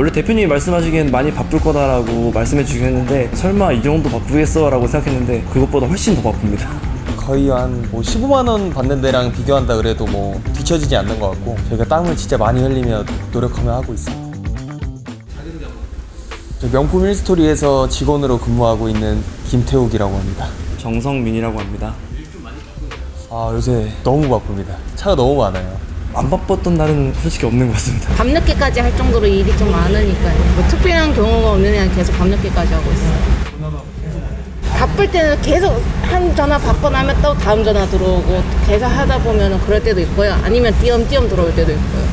원래 대표님이 말씀하시기엔 많이 바쁠 거다라고 말씀해 주긴 했는데 설마 이 정도 바쁘겠어 라고 생각했는데 그것보다 훨씬 더 바쁩니다. 거의 한뭐 15만 원 받는 데랑 비교한다 그래도 뭐 뒤처지지 않는 것 같고 저희가 땀을 진짜 많이 흘리며 노력하며 하고 있습니다. 저 명품 힐스토리에서 직원으로 근무하고 있는 김태욱이라고 합니다. 정성민이라고 합니다. 아 요새 너무 바쁩니다. 차가 너무 많아요. 안 바빴던 날은 솔직히 없는 것 같습니다. 밤늦게까지 할 정도로 일이 좀 많으니까요. 뭐 특별한 경우가 없는 한 계속 밤늦게까지 하고 있어요. 바쁠 때는 계속 한 전화 받고 나면 또 다음 전화 들어오고 계속 하다 보면 그럴 때도 있고요. 아니면 띄엄띄엄 들어올 때도 있고요.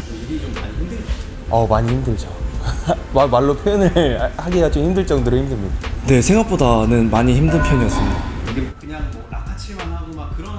어 많이 힘들죠. 말- 말로 표현을 하기가 좀 힘들 정도로 힘듭니다. 네, 생각보다는 많이 힘든 편이었습니다. 이게 그냥 뭐 라카치만 하고 막 그런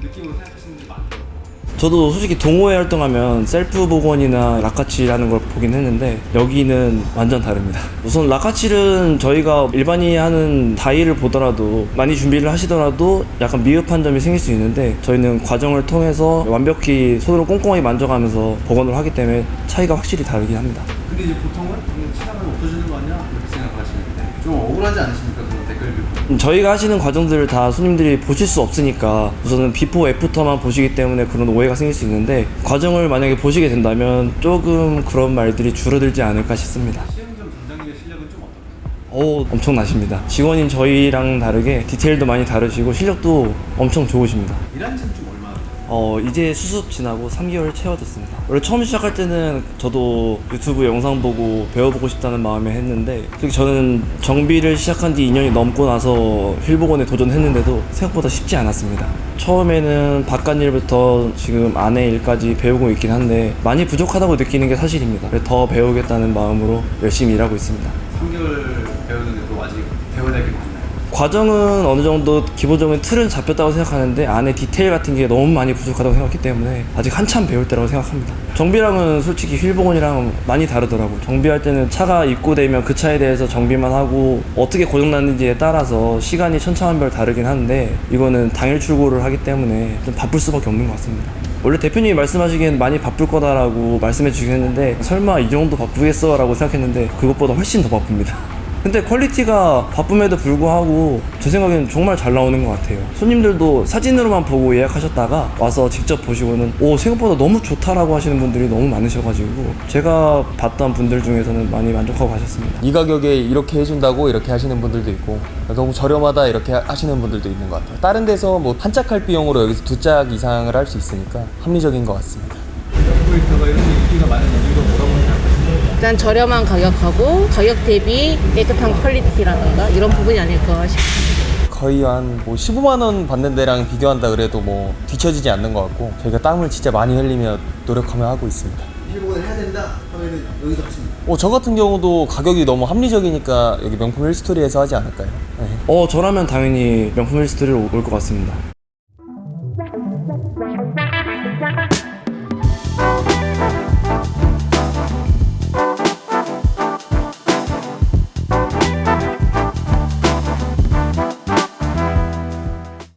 느낌으로 생각하시는 분들 많더라고요. 저도 솔직히 동호회 활동하면 셀프 복원이나 라카치라는 걸 보긴 했는데 여기는 완전 다릅니다. 우선 라카칠은 저희가 일반인이 하는 다이를 보더라도 많이 준비를 하시더라도 약간 미흡한 점이 생길 수 있는데 저희는 과정을 통해서 완벽히 손으로 꼼꼼하게 만져가면서 복원을 하기 때문에 차이가 확실히 다르긴 합니다. 근데 이제 보통은 차라리 없어지는 거 아니야? 이렇게 생각하시는데 좀 억울하지 않으십니까? 그런 댓글 읽고. 음, 저희가 하시는 과정들을 다 손님들이 보실 수 없으니까 우선은 비포 애프터만 보시기 때문에 그런 오해가 생길 수 있는데 과정을 만약에 보시게 된다면 조금 그런 말들이 줄어들지 않을까 싶습니다. 시행점 점장님의 실력은 좀 어떤가요? 오, 엄청나십니다. 직원인 저희랑 다르게 디테일도 많이 다르시고 실력도 엄청 좋으십니다. 일한 지는 좀 돼요? 어, 이제 수습 지나고 3개월 채워졌습니다. 원래 처음 시작할 때는 저도 유튜브 영상 보고 배워보고 싶다는 마음에 했는데 특히 저는 정비를 시작한 지 2년이 넘고 나서 휠복원에 도전했는데도 생각보다 쉽지 않았습니다. 처음에는 바깥 일부터 지금 아내 일까지 배우고 있긴 한데 많이 부족하다고 느끼는 게 사실입니다. 더 배우겠다는 마음으로 열심히 일하고 있습니다. 3개월 배우는데도 아직 배워야 될 게 많나요? 과정은 어느 정도 기본적인 틀은 잡혔다고 생각하는데 안에 디테일 같은 게 너무 많이 부족하다고 생각하기 때문에 아직 한참 배울 때라고 생각합니다. 정비랑은 솔직히 휠복원이랑 많이 다르더라고요. 정비할 때는 차가 입고되면 그 차에 대해서 정비만 하고 어떻게 고장났는지에 따라서 시간이 천차만별 다르긴 한데 이거는 당일 출고를 하기 때문에 좀 바쁠 수밖에 없는 것 같습니다. 원래 대표님이 말씀하시기엔 많이 바쁠 거다라고 말씀해 주긴 했는데 설마 이 정도 바쁘겠어 라고 생각했는데 그것보다 훨씬 더 바쁩니다. 근데 퀄리티가 바쁨에도 불구하고 제 생각에는 정말 잘 나오는 것 같아요. 손님들도 사진으로만 보고 예약하셨다가 와서 직접 보시고는 오 생각보다 너무 좋다라고 하시는 분들이 너무 많으셔가지고 제가 봤던 분들 중에서는 많이 만족하고 가셨습니다. 이 가격에 이렇게 해준다고 이렇게 하시는 분들도 있고 너무 저렴하다 이렇게 하- 하시는 분들도 있는 것 같아요. 다른 데서 뭐 한 짝 할 비용으로 여기서 두 짝 이상을 할 수 있으니까 합리적인 것 같습니다. 포이스터가 이렇게 인기가 많은 이유가 뭐라고 생각하세요? 일단 저렴한 가격하고 가격 대비 깨끗한 퀄리티라던가 이런 부분이 아닐까 싶어요. 거의 한 뭐 15만 원 받는 데랑 비교한다 그래도 뭐 뒤처지지 않는 것 같고 저희가 땀을 진짜 많이 흘리며 노력하며 하고 있습니다. 필복을 해야 된다 하면은 여기서 하십니다. 어, 저 같은 경우도 가격이 너무 합리적이니까 여기 명품 힐스토리에서 하지 않을까요? 네. 어, 저라면 당연히 명품 힐스토리로 올 것 같습니다.